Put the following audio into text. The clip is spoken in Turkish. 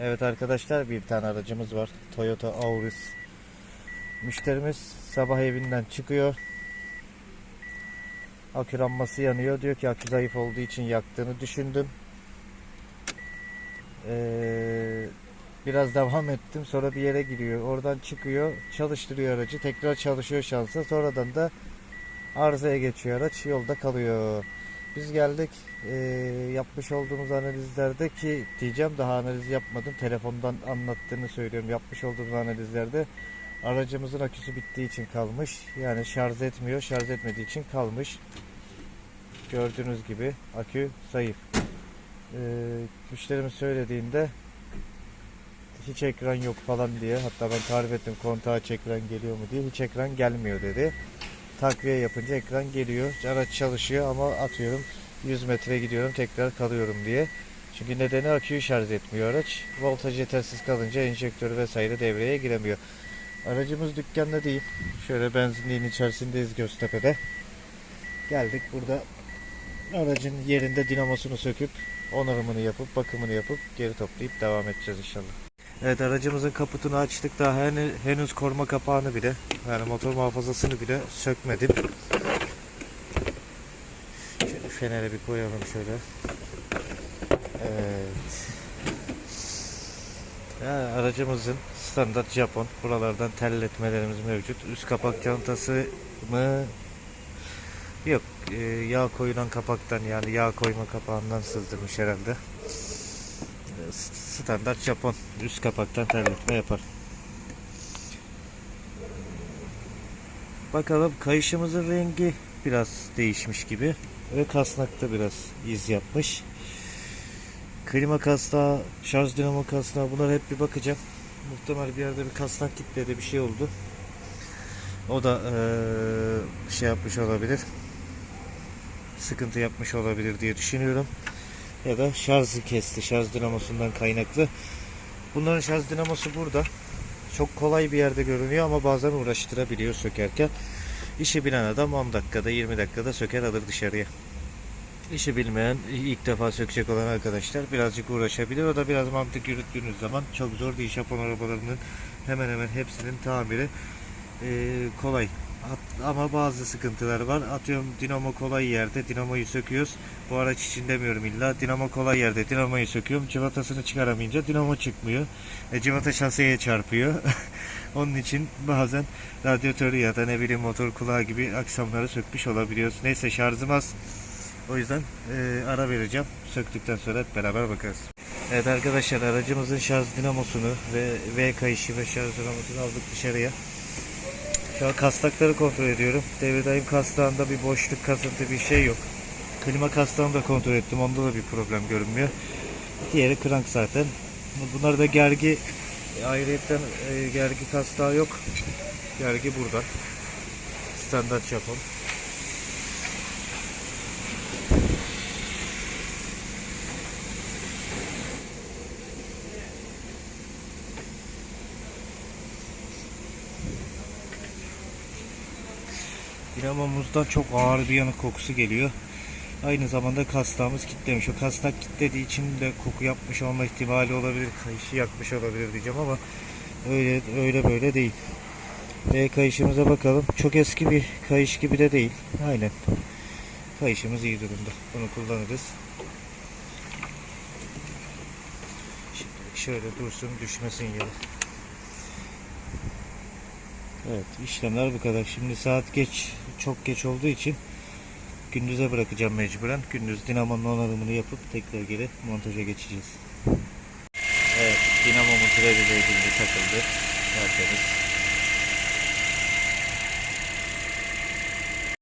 Evet arkadaşlar bir tane aracımız var. Toyota Auris. Müşterimiz sabah evinden çıkıyor. Akü lambası yanıyor. Diyor ki akü zayıf olduğu için yaktığını düşündüm. Ee, biraz devam ettim. Sonra bir yere giriyor. Oradan çıkıyor. Çalıştırıyor aracı. Tekrar çalışıyor şansa. Sonradan da arızaya geçiyor araç. Yolda kalıyor. Biz geldik. Ee, yapmış olduğumuz analizlerde ki diyeceğim daha analiz yapmadım. Telefondan anlattığını söylüyorum. Yapmış olduğumuz analizlerde aracımızın aküsü bittiği için kalmış. Yani şarj etmiyor. Şarj etmediği için kalmış. Gördüğünüz gibi akü zayıf. Ee, müşterimiz söylediğinde hiç ekran yok falan diye hatta ben tarif ettim kontağa ekran geliyor mu diye hiç ekran gelmiyor dedi. Takviye yapınca ekran geliyor. Araç çalışıyor ama atıyorum 100 metre gidiyorum tekrar kalıyorum diye. Çünkü nedeni aküyü şarj etmiyor araç. Voltaj yetersiz kalınca enjektör vesaire devreye giremiyor. Aracımız dükkanda değil. Şöyle benzinliğin içerisindeyiz Göztepe'de. Geldik burada aracın yerinde dinamosunu söküp onarımını yapıp bakımını yapıp geri toplayıp devam edeceğiz inşallah. Evet aracımızın kaputunu açtık daha henüz, henüz koruma kapağını bile yani motor muhafazasını bile sökmedim. Şöyle feneri bir koyalım şöyle. Evet. Ya, aracımızın standart Japon buralardan terletmelerimiz mevcut. Üst kapak çantası mı? Yok e, yağ koyulan kapaktan yani yağ koyma kapağından sızdırmış herhalde. Standart Japon üst kapaktan terletme yapar. Bakalım kayışımızın rengi biraz değişmiş gibi ve kasnakta biraz iz yapmış. Klima kasnağı, şarj dinamo kasnağı bunlar hep bir bakacağım. Muhtemel bir yerde bir kasnak kitledi bir şey oldu. O da eee, şey yapmış olabilir. Sıkıntı yapmış olabilir diye düşünüyorum. Ya da şarjı kesti. Şarj dinamosundan kaynaklı. Bunların şarj dinamosu burada. Çok kolay bir yerde görünüyor ama bazen uğraştırabiliyor sökerken. İşi bilen adam 10 dakikada 20 dakikada söker alır dışarıya. İşi bilmeyen ilk defa sökecek olan arkadaşlar birazcık uğraşabilir. O da biraz mantık yürüttüğünüz zaman çok zor değil. Japon arabalarının hemen hemen hepsinin tamiri kolay. At- ama bazı sıkıntılar var. Atıyorum dinamo kolay yerde dinamoyu söküyoruz. Bu araç için demiyorum illa. Dinamo kolay yerde dinamoyu söküyorum. Cıvatasını çıkaramayınca dinamo çıkmıyor. E, cıvata şaseye çarpıyor. Onun için bazen radyatörü ya da ne bileyim motor kulağı gibi aksamları sökmüş olabiliyoruz. Neyse şarjım az. O yüzden e, ara vereceğim. Söktükten sonra hep beraber bakarız. Evet arkadaşlar aracımızın şarj dinamosunu ve V kayışı ve şarj dinamosunu aldık dışarıya. Şu an kastakları kontrol ediyorum. Devre daim kastağında bir boşluk, kasıntı bir şey yok. Klima kastağını da kontrol ettim. Onda da bir problem görünmüyor. Diğeri krank zaten. Bunlarda gergi ayrıyetten e, gergi kastağı yok. Gergi burada. Standart Japon. Dinamomuzdan çok ağır bir yanık kokusu geliyor. Aynı zamanda kastağımız kilitlemiş. O kasnak kilitlediği için de koku yapmış olma ihtimali olabilir. Kayışı yakmış olabilir diyeceğim ama öyle öyle böyle değil. Ve kayışımıza bakalım. Çok eski bir kayış gibi de değil. Aynen. Kayışımız iyi durumda. Bunu kullanırız. Şimdi şöyle dursun düşmesin yere. Evet işlemler bu kadar. Şimdi saat geç çok geç olduğu için gündüze bırakacağım mecburen. Gündüz dinamonun onarımını yapıp tekrar geri montaja geçeceğiz. Evet dinamomuz ready edildi takıldı. Tertemiz.